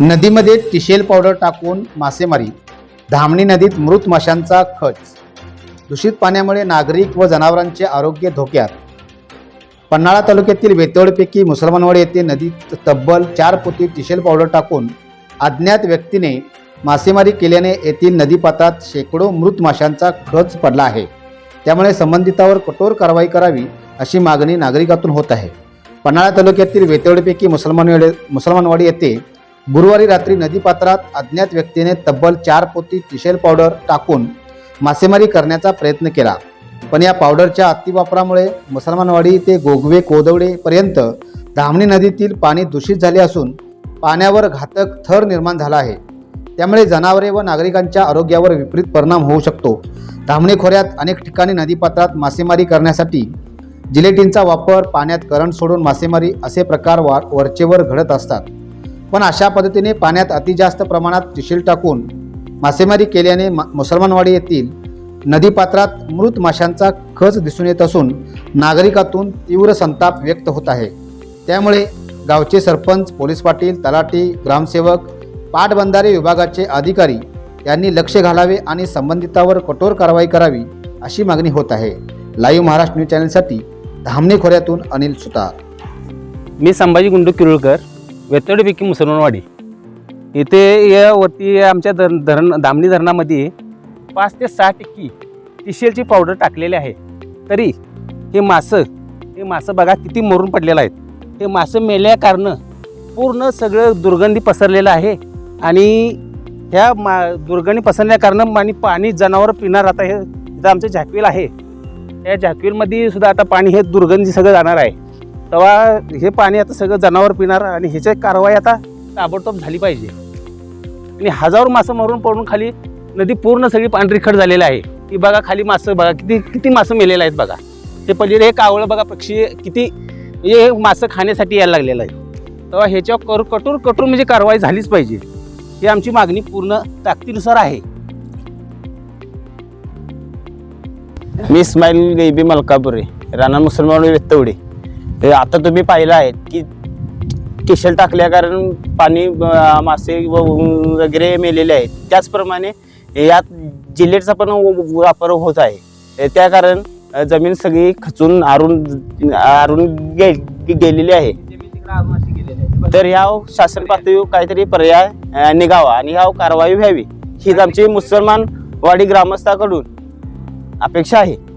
नदीमध्ये टिशेल पावडर टाकून मासेमारी. धामणी नदीत मृत माशांचा खच. दूषित पाण्यामुळे नागरिक व जनावरांचे आरोग्य धोक्यात. पन्हाळा तालुक्यातील वेतवडपैकी मुसलमानवाडी येथे नदीत तब्बल चार पोती टिशेल पावडर टाकून अज्ञात व्यक्तीने मासेमारी केल्याने येथील नदीपात्रात शेकडो मृत माशांचा खच पडला आहे. त्यामुळे संबंधितावर कठोर कारवाई करावी अशी मागणी नागरिकातून होत आहे. पन्हाळा तालुक्यातील वेतवडपैकी मुसलमानवाडी मुसलमानवाडी येथे गुरुवारी रात्री नदीपात्रात अज्ञात व्यक्तीने तब्बल चार पोती चिशेल पावडर टाकून मासेमारी करण्याचा प्रयत्न केला. पण या पावडरच्या अतिवापरामुळे मुसलमानवाडी ते गोगवे कोदवडेपर्यंत धामणी नदीतील पाणी दूषित झाले असून पाण्यावर घातक थर निर्माण झाला आहे. त्यामुळे जनावरे व नागरिकांच्या आरोग्यावर विपरीत परिणाम होऊ शकतो. धामणी खोऱ्यात अनेक ठिकाणी नदीपात्रात मासेमारी करण्यासाठी जिलेटिनचा वापर पाण्यात करंट सोडून मासेमारी असे प्रकार वा वरचेवर घडत असतात. पण अशा पद्धतीने पाण्यात अतिजास्त प्रमाणात चिशील टाकून मासेमारी केल्याने मुसलमानवाडी येथील नदीपात्रात मृत माशांचा खच दिसून येत असून नागरिकातून तीव्र संताप व्यक्त होत आहे. त्यामुळे गावचे सरपंच पोलीस पाटील तलाठी ग्रामसेवक पाटबंधारे विभागाचे अधिकारी यांनी लक्ष घालावे आणि संबंधितावर कठोर कारवाई करावी अशी मागणी होत आहे. लाईव्ह महाराष्ट्र न्यूज चॅनलसाठी धामणे खोऱ्यातून अनिल सुतार. मी संभाजी गुंडू किरुळकर वेतडपैकी मुसलमानवाडी. इथे यावरती आमच्या धर धरण दामणी धरणामध्ये पाच ते सहा टक्की टिशेलची पावडर टाकलेली आहे. तरी हे मासं हे मासं बघा किती मरून पडलेलं आहेत. हे मासं मेल्या कारणं पूर्ण सगळं दुर्गंधी पसरलेलं आहे आणि ह्या मा दुर्गंधी पसरल्याकारणं आणि पाणी जनावर पिणार आता हे आमचं झाकवेल आहे. त्या झाकवेलमध्ये सुद्धा आता पाणी हे दुर्गंधी सगळं जाणार आहे. तेव्हा हे पाणी आता सगळं जनावर पिणार आणि ह्याची कारवाई आता ताबडतोब झाली पाहिजे. आणि हजारो मासं मरून पडून खाली नदी पूर्ण सगळी पांढरीखट झालेली आहे. ती बघा खाली मासं बघा किती किती मासं मेलेले आहेत बघा. ते पलीकडे हे कावळं बघा पक्षी किती हे मासं खाण्यासाठी यायला लागलेलं आहे. तेव्हा ह्याच्यावर कर कठोर कठोर म्हणजे कारवाई झालीच पाहिजे. ही आमची मागणी पूर्ण ताकदीनुसार आहे. मी इस्माईल गैबी मलकापुरे राणा मुसलमान वेत्तवडे आता तुम्ही पाहिलं आहे की केशल टाकल्या कारण पाणी मासे व- वगैरे मेलेले आहेत. त्याचप्रमाणे यात जिलेटचा पण वापर होत आहे. त्या कारण जमीन सगळी खचून आरून आरून गे गेलेली आहे. तर ह्या शासन पातळीवर काहीतरी पर्याय निघावा आणि ह्या कारवाई व्हावी. हीच आमची मुसलमान वाडी ग्रामस्थाकडून अपेक्षा आहे.